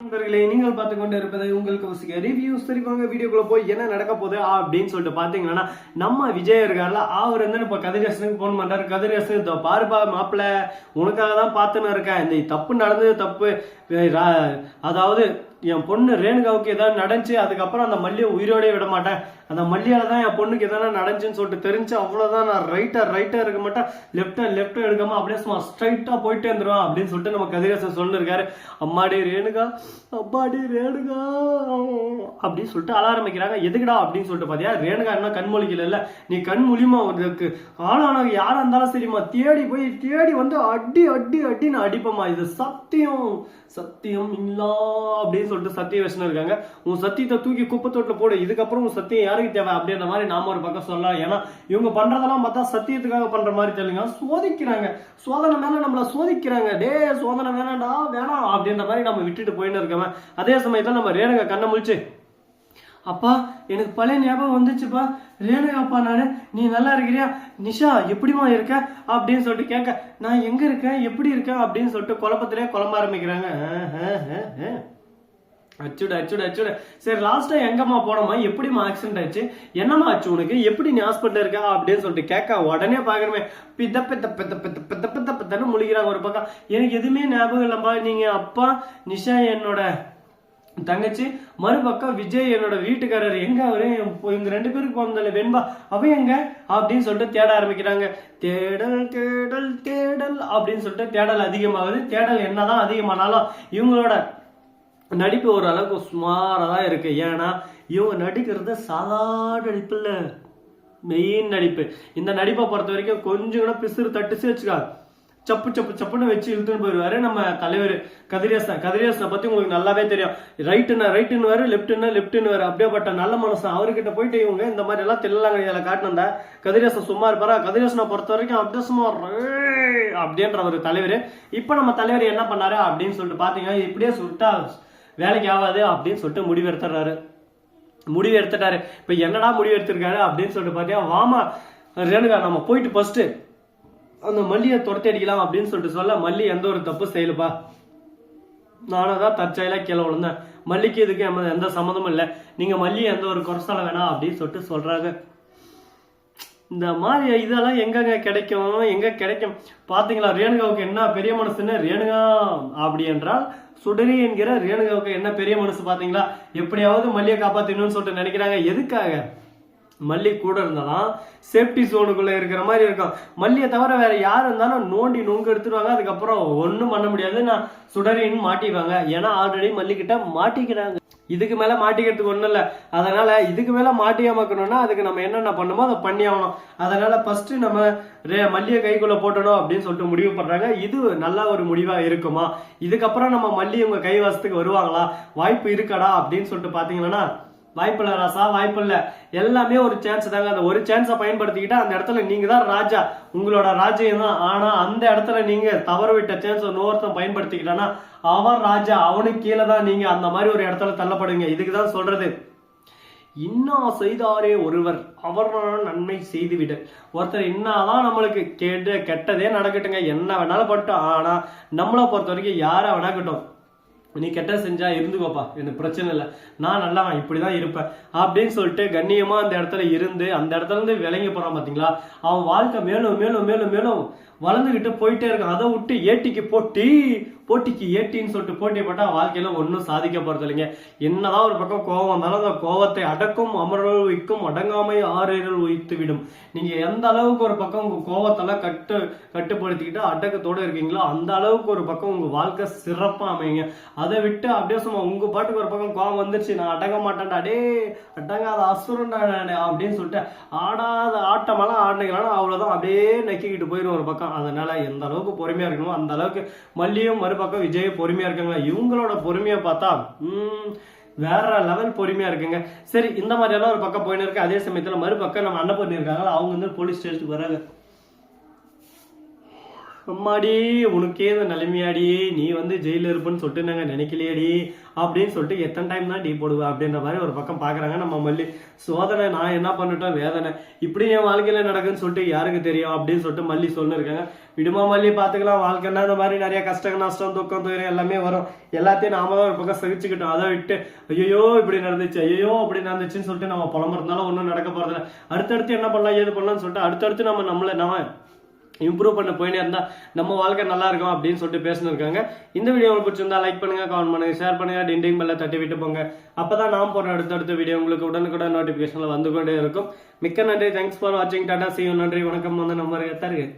நண்பர்களே நீங்கள் பார்த்து கொண்டு இருப்பது உங்களுக்கு வசிக்க ரிவ்யூஸ் சரி வீடியோக்குள்ள போய் என்ன நடக்க போகுது அப்படின்னு சொல்லிட்டு பார்த்தீங்கன்னா நம்ம விஜய் இருக்கார்ல அவர் வந்து இப்போ கதிரேசனுக்கு ஃபோன் பண்ணுறாரு கதிரேசன் இதோ பாருப்பா மாப்பிள்ள உனக்காக தான் பார்த்துன்னு இருக்கேன். இந்த தப்பு நடந்தது தப்பு. அதாவது என் பொண்ணு ரேணுகாவுக்கு ஏதாவது நடந்துச்சு அதுக்கப்புறம் அந்த மல்லியை உயிரோடே விட மாட்டேன். அந்த மல்லியால தான் என் பொண்ணுக்கு எதனா நடந்துச்சுன்னு சொல்லிட்டு தெரிஞ்சு அவ்வளவுதான் நான் ரைட்டா ரைட்டா இருக்க மாட்டேன். லெஃப்டா லெஃப்டா எடுக்காம அப்படியே சும்மா ஸ்ட்ரைட்டா போயிட்டே இருந்துருவான் அப்படின்னு சொல்லிட்டு நம்ம கதிரேசன் சொல்லிருக்காரு. அம்மாடி ரேணுகா அப்பாடி ரேணுகா அப்படின்னு சொல்லிட்டு அலாரமிக்கிறாங்க. ஆரம்பிக்கிறாங்க எதுக்குடா அப்படின்னு சொல்லிட்டு பாத்தியா? ரேணுகா என்ன கண்மொழிக்கல இல்ல. நீ கண் மூலியமா உனக்கு ஆளானவங்க யாரா இருந்தாலும் சரிம்மா தேடி போய் தேடி வந்து அடி அடி அடின்னு அடிப்போமா இது சத்தியம் சத்தியம் இல்லா அப்படின்னு சொல்லிட்டு சத்திய வச்சுன்னு இருக்காங்க. உன் சத்தியத்தை தூக்கி குப்பை தொட்டில போடு. இதுக்கப்புறம் உன் சத்தியம் யாருக்கு தேவை அப்படின்ற மாதிரி நாம ஒரு பக்கம் சொல்லலாம். ஏன்னா இவங்க பண்றதெல்லாம் பார்த்தா சத்தியத்துக்காக பண்ற மாதிரி தெரியலங்க. சோதிக்கிறாங்க. சோதனை மேல நம்மள சோதிக்கிறாங்க. டே சோதனை வேணாண்டா வேணாம் அப்படின்ற மாதிரி நம்ம விட்டுட்டு போயின்னு இருக்கவன் அதே சமயத்துல நம்ம ரேணுங்க கண்ணை முழிச்சு அப்பா எனக்கு பழைய ஞாபகம் வந்துச்சுப்பா. ரேணுகாப்பா நானு. நீ நல்லா இருக்கிறியா? நிஷா எப்படிமா இருக்க? அப்படின்னு சொல்லிட்டு கேட்க நான் எங்க இருக்கேன்? எப்படி இருக்கேன்? அப்படின்னு சொல்லிட்டு குழப்பத்திலே குழம்ப ஆரம்பிக்கிறாங்க. அச்சுடு அச்சுடு அச்சுடு. சரி லாஸ்டா எங்கம்மா போனோமா? எப்படிம்மா ஆக்சிடென்ட் ஆச்சு? என்னம்மா ஆச்சு உனக்கு? எப்படி நீ ஹாஸ்பிட்டல் இருக்கா? அப்படின்னு சொல்லிட்டு கேட்க உடனே பாக்குறமே பித்த பித்த பித்த பித்த பித்த பித்த பித்தன்னு முழிக்கிறாங்க ஒரு பக்கம். எனக்கு எதுவுமே ஞாபகம் இல்லைம்மா. நீங்க அப்பா நிஷா என்னோட தங்கச்சி மறுபக்கம் விஜய் என்னோட வீட்டுக்காரர் எங்க அவரு? இவங்க ரெண்டு பேருக்கு போனதில்ல வெண்பா. அவ எங்க? அப்படின்னு சொல்லிட்டு தேட ஆரம்பிக்கிறாங்க. தேடல் தேடல் தேடல் அப்படின்னு சொல்லிட்டு தேடல் அதிகமாகுது. தேடல் என்னதான் அதிகமானாலும் இவங்களோட நடிப்பு ஓரளவுக்கு சுமாராக தான் இருக்குது ஏன்னா இவங்க நடிக்கிறது சாதாரண நடிப்பு இல்லை. மெயின் நடிப்பு. இந்த நடிப்பை பொறுத்த வரைக்கும் கொஞ்சம் கூட பிசுறு தட்டுச்சு வச்சுக்கா சப்பு சப்பு சப்புன்னு வச்சு இழுத்துன்னு போயிடுவாரு நம்ம தலைவர் கதிரேசன். கதிரேசனை பத்தி உங்களுக்கு நல்லாவே தெரியும். ரைட்டுன்னா ரைட்டுன்னு வேறு லெஃப்ட்னா லெஃப்ட்டுன்னு வேறு அப்படியேப்பட்ட நல்ல மனுஷன் அவர்கிட்ட போயிட்டு இவங்க இந்த மாதிரி எல்லாம் தெல்லாங்க இதில் காட்டினதா கதிரேசன் சும்மா இருப்பாரா? கதிரேசனை பொறுத்த வரைக்கும் அப்படியே சும்மா அப்படின்ற ஒரு தலைவர். இப்போ நம்ம தலைவர் என்ன பண்ணாரு அப்படின்னு சொல்லிட்டு பார்த்தீங்கன்னா இப்படியே சுட்டா வேலைக்கு ஆகாது அப்படின்னு சொல்லிட்டு முடிவு எடுத்துறாரு முடிவு எடுத்துட்டாரு இப்போ என்னடா முடிவு எடுத்திருக்காரு அப்படின்னு சொல்லிட்டு பார்த்தீங்கன்னா வாமா ரேணுகா நம்ம போயிட்டு ஃபர்ஸ்ட்டு அந்த மல்லியை துரத்தி அடிக்கலாம் அப்படின்னு சொல்லிட்டு சொல்ல மல்லி எந்த ஒரு தப்பு செய்யலப்பா. நானும் தான் தற்செயலாக கீழே விழுந்தேன். மல்லிக்கு இதுக்கு எந்த சம்மந்தமும் இல்லை. நீங்கள் மல்லி எந்த ஒரு குறைசால வேணாம் அப்படின்னு சொல்லிட்டு சொல்கிறாங்க இந்த மாதிரி இதெல்லாம் எங்கங்க கிடைக்கும்? எங்கே கிடைக்கும்? பார்த்தீங்களா ரேணுகாவுக்கு என்ன பெரிய மனசுன்னு? ரேணுகா அப்படி என்றால் சுடரி என்கிற ரேணுகாவுக்கு என்ன பெரிய மனசு பாத்தீங்களா எப்படியாவது மல்லியை காப்பாத்தணும்னு சொல்லிட்டு நினைக்கிறாங்க. எதுக்காக? மல்லி கூட இருந்தாலும் சேஃப்டி ஜோனுக்குள்ளே இருக்கிற மாதிரி இருக்கும். மல்லியை தவிர வேற யார் இருந்தாலும் நோண்டி நுங்கு எடுத்துருவாங்க. அதுக்கப்புறம் ஒன்றும் பண்ண முடியாது. நான் சுடரின்னு மாட்டிடுவாங்க. ஏன்னா ஆல்ரெடி மல்லிக்கிட்ட மாட்டிக்கிறாங்க. இதுக்கு மேல மாட்டிக்கிறதுக்கு ஒண்ணும் இல்ல. அதனால இதுக்கு மேல மாட்டியாமக்கணும்னா அதுக்கு நம்ம என்னென்ன பண்ணுமோ அதை பண்ணி ஆகணும். அதனால ஃபர்ஸ்ட் நம்ம ரே- மல்லியை கைக்குள்ள போட்டணும் அப்படின்னு சொல்லிட்டு முடிவு பண்றாங்க. இது நல்ல ஒரு முடிவா இருக்குமா? இதுக்கப்புறம் நம்ம மல்லி உங்க கைவாசத்துக்கு வருவாங்களா? வாய்ப்பு இருக்காடா அப்படின்னு சொல்லிட்டு பாத்தீங்கன்னா வாய்ப்பு இல்ல ராசா வாய்ப்பு இல்ல. எல்லாமே ஒரு சான்ஸ் தாங்க. அந்த ஒரு சான்ஸை பயன்படுத்திக்கிட்டா அந்த இடத்துல நீங்க தான் ராஜா. உங்களோட ராஜ்யம் தான். ஆனா அந்த இடத்துல நீங்க தவறு விட்ட சான்ஸ் இன்னொருத்தன் பயன்படுத்திக்கிட்டானா அவன் ராஜா அவனுக்கு கீழே தான் நீங்க அந்த மாதிரி ஒரு இடத்துல தள்ளப்படுங்க. இதுக்கு தான் சொல்றது. இன்னா செய்தாரே ஒருவர். அவர் நன்மை செய்துவிட ஒருத்தர் இன்னாதான் நம்மளுக்கு கேட்டு கெட்டதே நடக்கட்டுங்க. என்ன வேணாலும் பட்டும் ஆனா நம்மளை பொறுத்த வரைக்கும் யாரை வேணாக்கட்டும் நீ கெட்ட செஞ்சா இருந்துக்கோப்பா எனக்கு பிரச்சனை இல்லை. நான் நல்லவன் இப்படிதான் இருப்பேன். அப்படின்னு சொல்லிட்டு கண்ணியமா அந்த இடத்துல இருந்து அந்த இடத்துல இருந்து விளங்கி போறான் பாத்தீங்களா? அவன் வாழ்க்கை மேலும் மேலும் மேலும் மேலும் வளர்ந்துகிட்டு போயிட்டே இருக்கும் அதை விட்டு ஏட்டிக்கு போட்டி போட்டிக்கு ஏட்டின்னு சொல்லிட்டு போட்டி போட்டா வாழ்க்கையில ஒன்றும் சாதிக்க போறது இல்லைங்க. என்னதான் ஒரு பக்கம் கோவம் வந்தாலும் அந்த கோவத்தை அடக்கும் அமரல் வைக்கும் அடங்காமை ஆறேறல் வைத்து விடும் நீங்க எந்த அளவுக்கு ஒரு பக்கம் உங்க கோவத்தெல்லாம் கட்டு கட்டுப்படுத்திக்கிட்டு அடக்கத்தோடு இருக்கீங்களோ அந்த அளவுக்கு ஒரு பக்கம் உங்க வாழ்க்கை சிறப்பா அமையுங்க. அதை விட்டு அப்படியே சும்மா உங்க பாட்டுக்கு ஒரு பக்கம் கோவம் வந்துருச்சு நான் அடங்க மாட்டேன்டா டே அடங்காத அசுரன்டா அப்படின்னு சொல்லிட்டு ஆடாத ஆட்டமெல்லாம் ஆடினீங்கன்னா அவ்வளவுதான். அப்படியே நக்கிக்கிட்டு போயிடும் ஒரு பக்கம். அதனால எந்த அளவுக்கு பொறுமையா இருக்கணுமோ அந்த அளவுக்கு மல்லியும் மறுபக்கம் விஜயும் பொறுமையா இருக்காங்க. இவங்களோட பொறுமையை பார்த்தா உம் வேற லெவல் பொறுமையா இருக்குங்க. சரி இந்த மாதிரி எல்லாம் ஒரு பக்கம் போயின்னு இருக்கு. அதே சமயத்துல மறுபக்கம் நம்ம அண்ணன் பண்ணிருக்காங்க அவங்க வந்து போலீஸ் ஸ்டேஷனுக்கு வராங்க அம்மாடி உனக்கே இந்த நிலைமையாடி. நீ வந்து ஜெயில இருப்பேன்னு சொல்லிட்டு நாங்க நினைக்கலையாடி. அப்படின்னு சொல்லிட்டு எத்தனை டைம் தான் டீ போடுவ அப்படின்ற மாதிரி ஒரு பக்கம் பாக்குறாங்க நம்ம மல்லி. சோதனை நான் என்ன பண்ணிட்டோம் வேதனை. இப்படி என் வாழ்க்கையில நடக்குன்னு சொல்லிட்டு யாருக்கு தெரியும்? அப்படின்னு சொல்லிட்டு மல்லி சொல்லிருக்காங்க. விடுமா மல்லி பாத்துக்கலாம். வாழ்க்கைன்னா இந்த மாதிரி நிறைய கஷ்டம் நஷ்டம் துக்கம் துயரம் எல்லாமே வரும். எல்லாத்தையும் நாம தான் ஒரு பக்கம் சகிச்சுக்கிட்டோம். அதை விட்டு ஐயோ இப்படி நடந்துச்சு ஐயோ அப்படி நடந்துச்சுன்னு சொல்லிட்டு நம்ம புலம்புறதுனால ஒன்றும் நடக்க போகிறதில்ல அடுத்தடுத்து என்ன பண்ணலாம் ஏது பண்ணலாம்னு சொல்லிட்டு அடுத்தடுத்து நம்ம நம்மள நம்ம இம்ப்ரூவ் பண்ண போயினே இருந்தால் நம்ம வாழ்க்கை நல்லா இருக்கும் அப்படின்னு சொல்லிட்டு பேசினிருக்காங்க. இந்த வீடியோ உங்களுக்கு பிடிச்சிருந்தா லைக் பண்ணுங்க கமெண்ட் பண்ணுங்க ஷேர் பண்ணுங்க டிண்டிங் பெல்ல தட்டி விட்டு போங்க. அப்பதான் நான் போற அடுத்தடுத்த வீடியோ உங்களுக்கு உடனுக்குடன் நோட்டிபிகேஷன்ல வந்து கொண்டே இருக்கும். மிக்க நன்றி. தேங்க்ஸ் ஃபார் வாட்சிங் டாடா சி நன்றி. வணக்கம். வந்து நம்ம தருகிறேன்